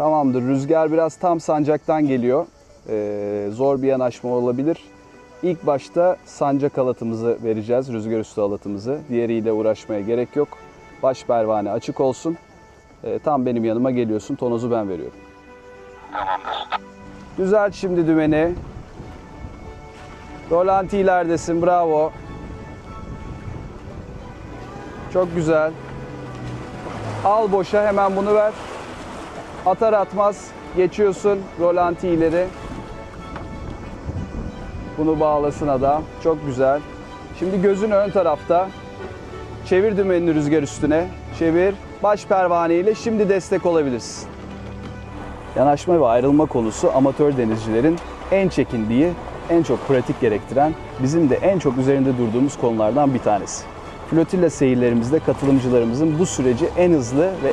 Tamamdır. Rüzgar biraz tam sancaktan geliyor. Ee, zor bir yanaşma olabilir. İlk başta sancak halatımızı vereceğiz. Rüzgar üstü halatımızı. Diğeriyle uğraşmaya gerek yok. Baş pervane açık olsun. Ee, tam benim yanıma geliyorsun. Tonozu ben veriyorum. Tamamdır. Düzelt şimdi dümeni. Rolanti ileridesin. Bravo. Çok güzel. Al boşa hemen bunu ver. Atar atmaz geçiyorsun rolanti ileri. Bunu bağlasın adam. Çok güzel. Şimdi gözün ön tarafta. Çevir dümenini rüzgar üstüne. Çevir. Baş pervane ile şimdi destek olabilirsin. Yanaşma ve ayrılma konusu amatör denizcilerin en çekindiği, en çok pratik gerektiren, bizim de en çok üzerinde durduğumuz konulardan bir tanesi. Flotilla seyirlerimizde katılımcılarımızın bu süreci en hızlı ve